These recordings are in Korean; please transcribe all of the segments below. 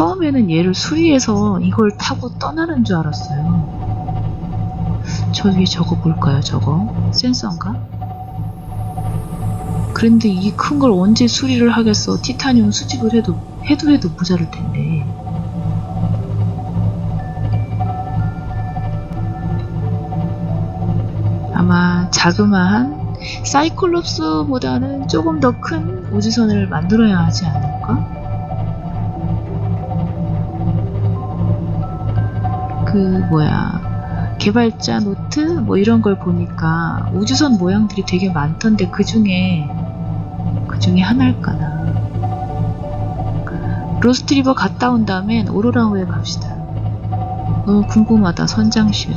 처음에는 얘를 수리해서 이걸 타고 떠나는 줄 알았어요. 저 위에 저거 볼까요, 저거? 센서인가? 그런데 이 큰 걸 언제 수리를 하겠어? 티타늄 수집을 해도, 해도 해도 모자랄 텐데. 아마 자그마한 사이클롭스보다는 조금 더 큰 우주선을 만들어야 하지 않을 그 뭐야 개발자 노트 뭐 이런 걸 보니까 우주선 모양들이 되게 많던데 그 중에 그 중에 하나일까나 로스트리버 갔다 온 다음엔 오로라 호에 갑시다. 너무 궁금하다 선장실.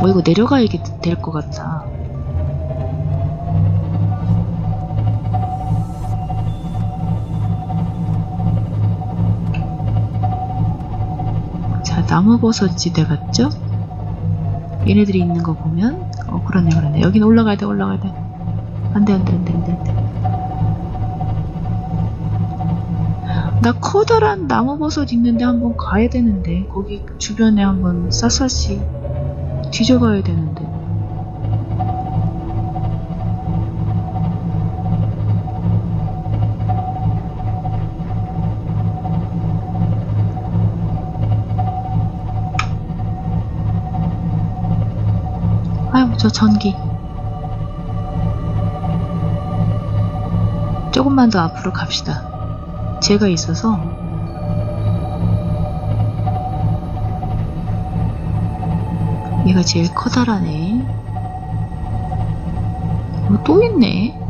어 이거 내려가야 될 것 같다. 나무버섯지대 같죠? 얘네들이 있는 거 보면 어 그러네 그러네. 여기는 올라가야 돼 올라가야 돼. 안돼 안돼 안돼 안돼 안돼. 나 커다란 나무버섯 있는데 한번 가야 되는데 거기 주변에 한번 샅샅이 뒤져봐야 되는데 저 전기. 조금만 더 앞으로 갑시다. 제가 있어서. 얘가 제일 커다라네. 어, 또 있네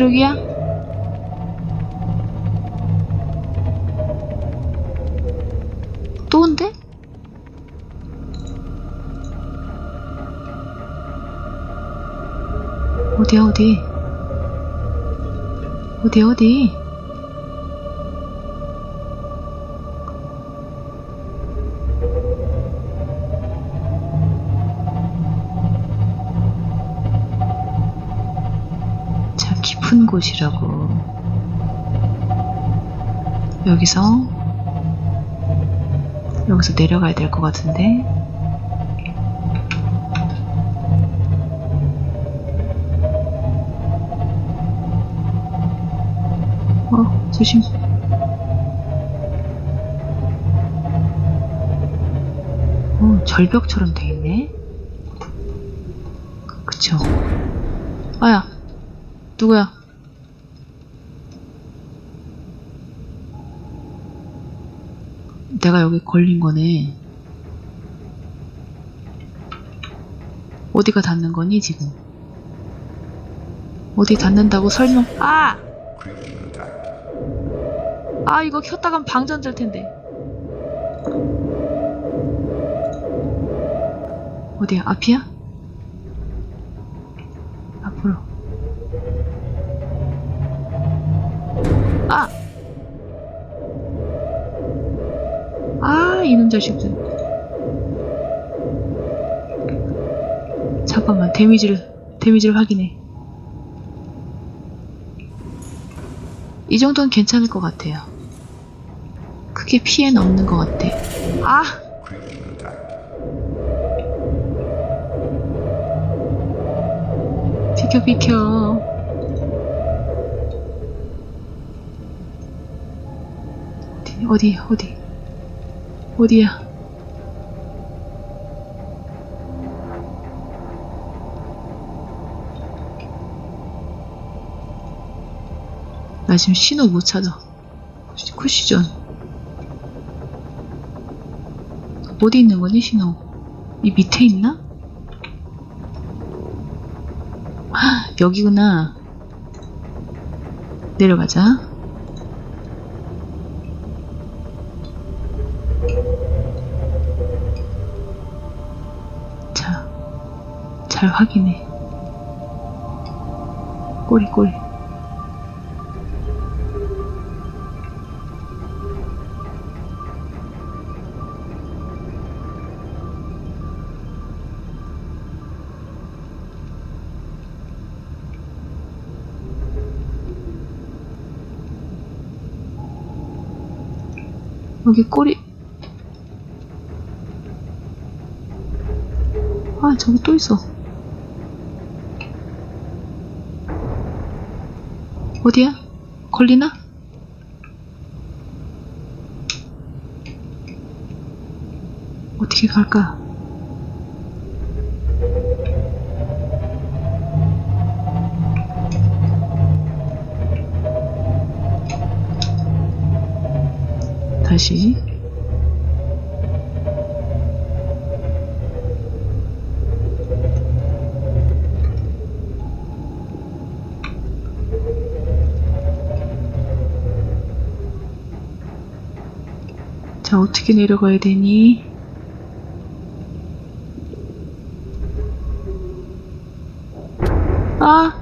이러기야? 또 온대? 어디야 어디? 어디 어디? 곳이라고. 여기서 여기서 내려가야 될 것 같은데. 어 조심. 어 절벽처럼 돼 있네. 그쵸? 아야 누구야 내가 여기 걸린 거네. 어디가 닿는 거니, 지금? 어디 닿는다고 설명, 아! 아, 이거 켰다간 방전 될 텐데. 어디야? 앞이야? 앞으로. 아! 아, 이놈 자식들. 잠깐만, 데미지를, 데미지를 확인해. 이 정도는 괜찮을 것 같아요. 크게 피해는 없는 것 같아. 아! 비켜, 비켜. 어디, 어디, 어디. 어디야? 나 지금 신호 못 찾아. 쿠시전. 어디 있는 거니, 신호? 이 밑에 있나? 아, 여기구나. 내려가자. 잘 확인해. 꼬리, 꼬리. 여기 꼬리. 아, 저기 또 있어. 어디야? 걸리나? 어떻게 갈까? 다시. 어떻게 내려가야 되니? 아!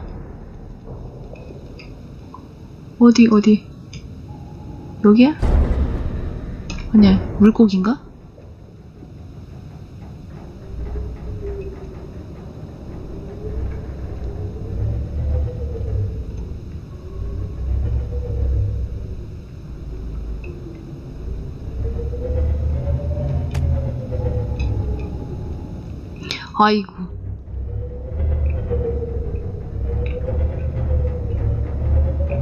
어디, 어디? 여기야? 아니야, 물고기인가? 아이고.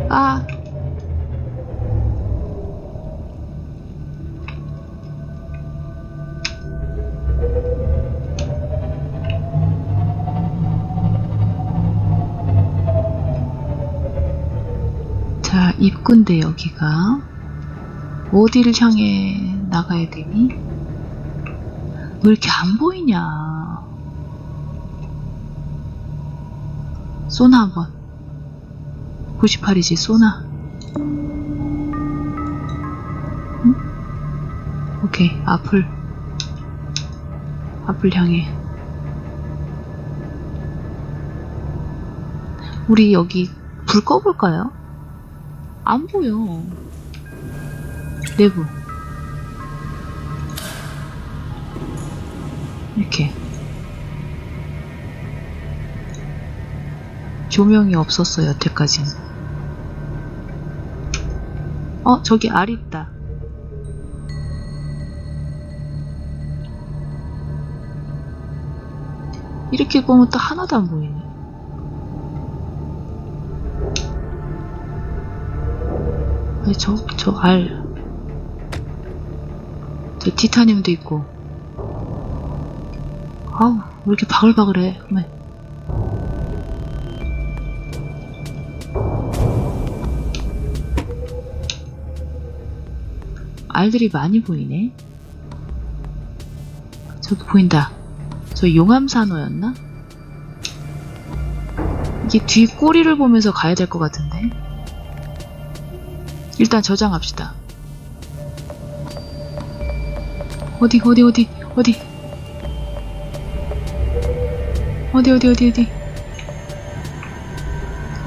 아. 자, 입구인데 여기가 어디를 향해 나가야 되니? 왜 이렇게 안 보이냐? 소나 한번. 98이지, 소나. 응? 오케이, 앞을. 앞을 향해. 우리 여기 불 꺼볼까요? 안 보여. 내부. 이렇게. 조명이 없었어, 여태까지는. 어, 저기 알 있다. 이렇게 보면 또 하나도 안 보이네. 아니, 저, 저 알. 저 티타늄도 있고. 아우, 왜 이렇게 바글바글해. 왜? 알들이 많이 보이네. 저기 보인다. 저 용암산호였나? 이게 뒤 꼬리를 보면서 가야 될 것 같은데. 일단 저장합시다. 어디, 어디, 어디, 어디. 어디, 어디, 어디, 어디.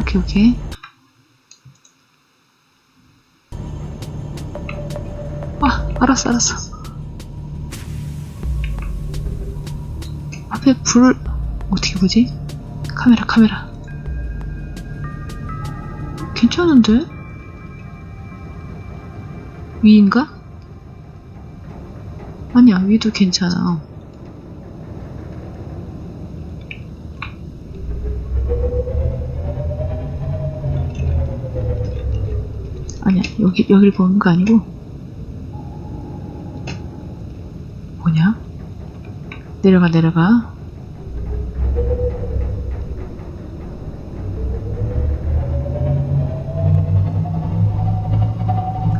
오케이, 오케이. 알았어, 알았어. 앞에 불, 어떻게 보지? 카메라, 카메라. 괜찮은데? 위인가? 아니야, 위도 괜찮아. 아니야, 여기, 여길 보는 거 아니고. 뭐냐? 내려가, 내려가.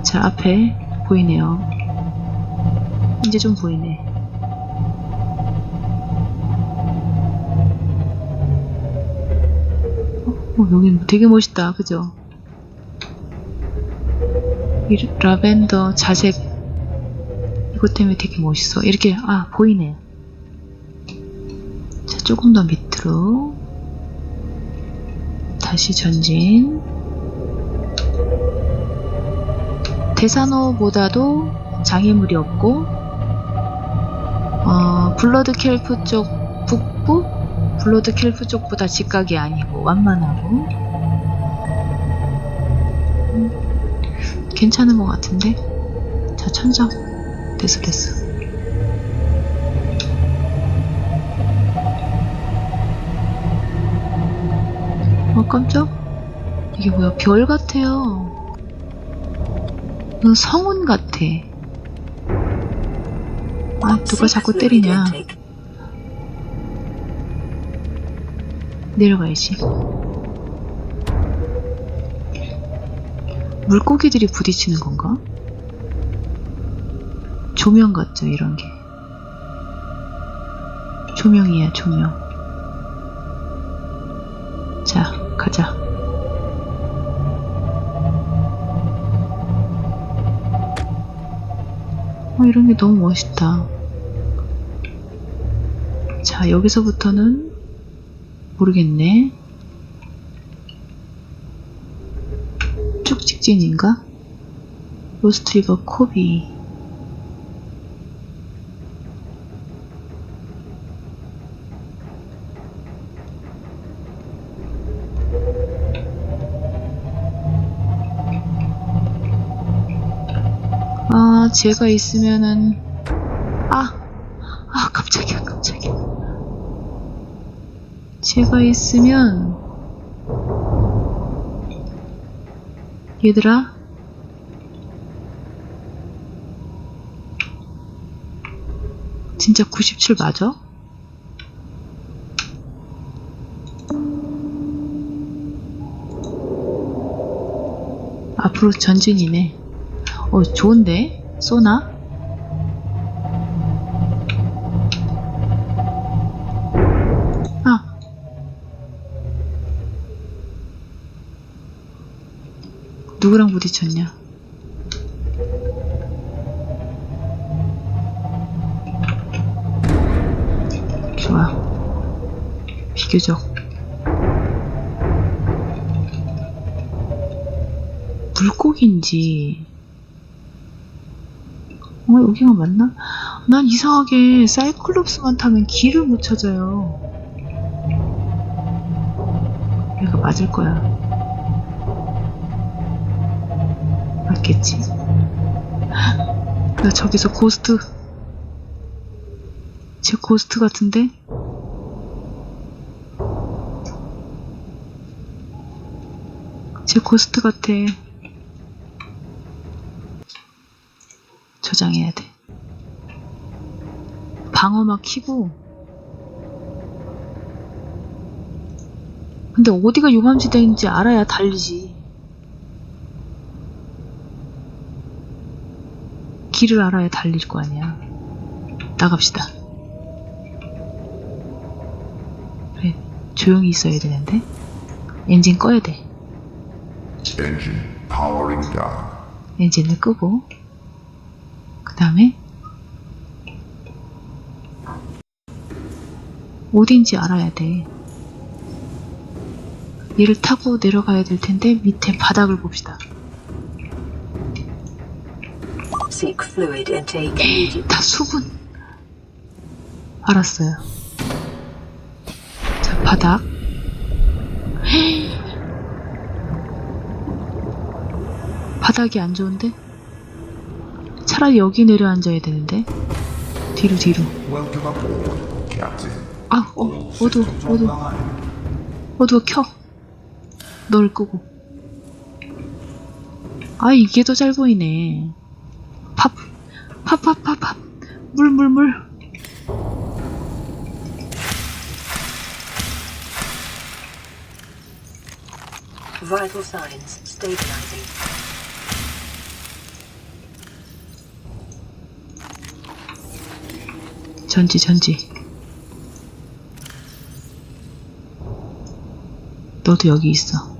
자, 앞에 보이네요. 이제 좀 보이네. 어, 어, 여기 되게 멋있다. 그죠? 이 라벤더 자색 이것 때문에 되게 멋있어. 이렇게 아 보이네. 자, 조금 더 밑으로. 다시 전진. 대산호보다도 장애물이 없고, 어, 블러드 켈프 쪽 북부? 블러드 켈프 쪽보다 직각이 아니고 완만하고. 음, 괜찮은 것 같은데? 자, 천장. 됐어, 됐어. 어, 깜짝? 이게 뭐야? 별 같아요. 이건 성운 같아. 아, 누가 자꾸 때리냐. 내려가야지. 물고기들이 부딪히는 건가? 조명 같죠, 이런 게. 조명이야, 조명. 자, 가자. 어, 이런 게 너무 멋있다. 자, 여기서부터는 모르겠네. 쭉 직진인가? 로스트리버 코비. 아, 제가 있으면은, 아, 아, 깜짝이야, 깜짝이야. 제가 있으면, 얘들아, 진짜 97 맞아? 앞으로 전진이네. 어, 좋은데? 쏘나? 아. 누구랑 부딪혔냐? 좋아. 비교적. 물고기인지 어, 여기가 맞나? 난 이상하게 사이클롭스만 타면 길을 못 찾아요. 여기가 맞을 거야. 맞겠지? 나 저기서 고스트, 제 고스트 같은데? 제 고스트 같아. 저장해야 돼. 방어 막 키고. 근데 어디가 유감지대인지 알아야 달리지. 길을 알아야 달릴 거 아니야. 나갑시다. 그래, 조용히 있어야 되는데. 엔진 꺼야 돼. Engine powering down. 엔진을 끄고. 그 다음에 어딘지 알아야 돼. 얘를 타고 내려가야 될 텐데 밑에 바닥을 봅시다. 다 수분. 알았어요. 자, 바닥. 바닥이 안 좋은데? 차라리 여기 내려 앉아야 되는데. 뒤로 뒤로. 아, 어, 어두워, 어두워. 어두워, 켜. 널 끄고. 아, 이게 더 잘 보이네. 팝, 팝, 팝, 팝, 팝. 물, 물, 물. Vital signs stabilizing. 전지, 전지. 너도 여기 있어.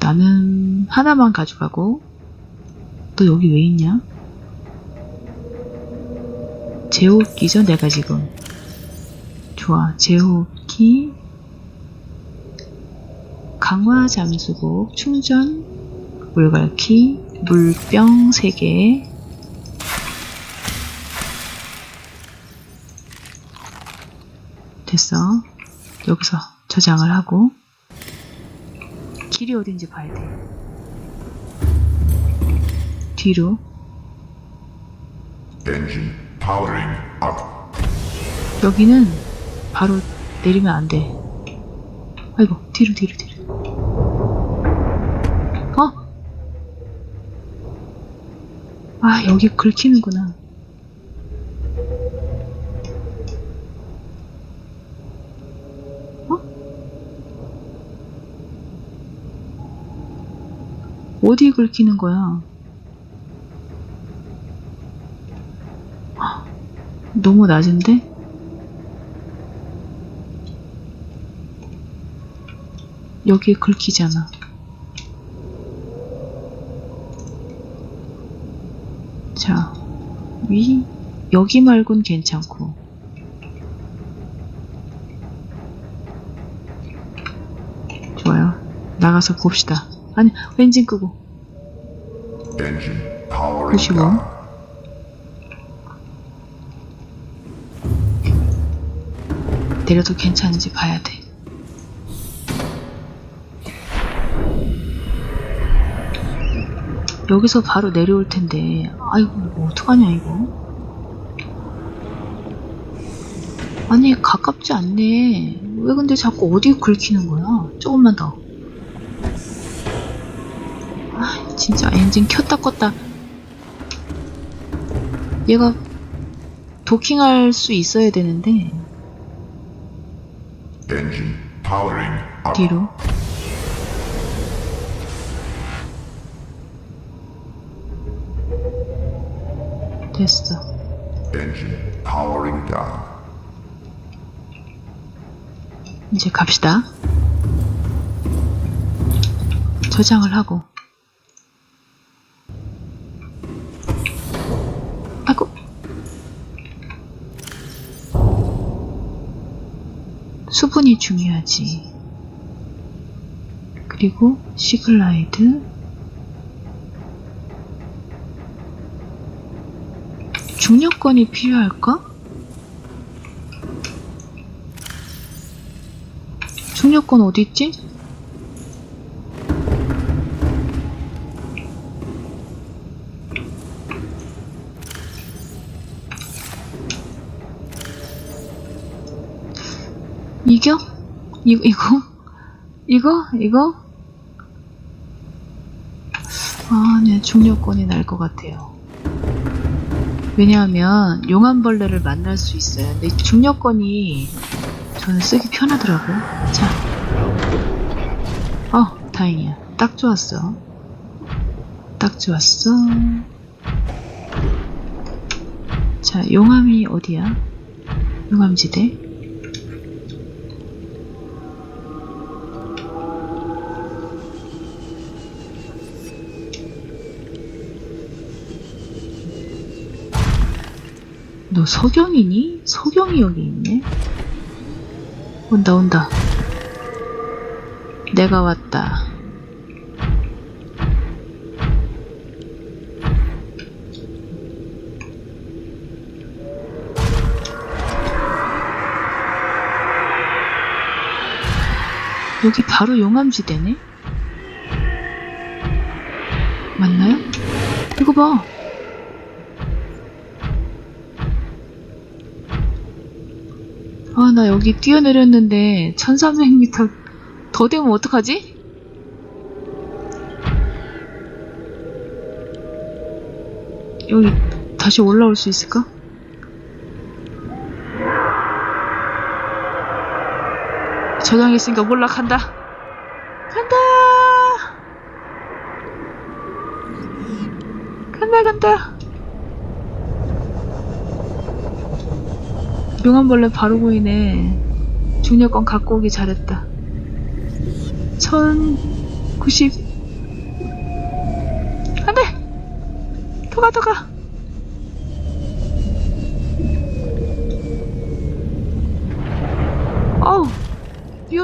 나는 하나만 가져가고, 너 여기 왜 있냐? 제옷기죠, 내가 지금. 좋아. 제호흡기. 강화 잠수복, 충전, 물갈퀴, 물병 3개. 됐어. 여기서 저장을 하고 길이 어딘지 봐야 돼. 뒤로. 여기는 바로 내리면 안 돼. 아이고 뒤로 뒤로 뒤로. 어? 아 여기 긁히는구나. 어디 긁히는 거야? 너무 낮은데? 여기에 긁히잖아. 자, 위, 여기 말곤 괜찮고. 좋아요. 나가서 봅시다. 아니, 엔진 끄고. Engine powering Push you down. 내려도 괜찮은지 봐야 돼. 여기서 바로 내려올 텐데, 아이고, 이거 어떡하냐, 이거. 아니, 가깝지 않네. 왜 근데 자꾸 어디 긁히는 거야? 조금만 더. 진짜 엔진 켰다 껐다. 얘가 도킹할 수 있어야 되는데. 뒤로. 됐어. 이제 갑시다. 저장을 하고. 수분이 중요하지. 그리고 시글라이드. 중력권이 필요할까? 중력권 어디 있지? 이겨? 이, 이거? 이거? 이거? 아, 네, 중력권이 날 것 같아요. 왜냐하면 용암벌레를 만날 수 있어요. 근데 중력권이 저는 쓰기 편하더라고요. 자. 어, 다행이야. 딱 좋았어. 딱 좋았어. 자, 용암이 어디야? 용암지대. 너 석영이니? 석영이 여기 있네. 온다 온다. 내가 왔다. 여기 바로 용암지대네? 맞나요? 이거 봐. 아, 나 여기 뛰어내렸는데 1300m 더 되면 어떡하지? 여기 다시 올라올 수 있을까? 저장했으니까 올라간다. 간다. 간다 간다. 용암벌레 바로 보이네. 중력권 갖고 오기 잘했다. 1090.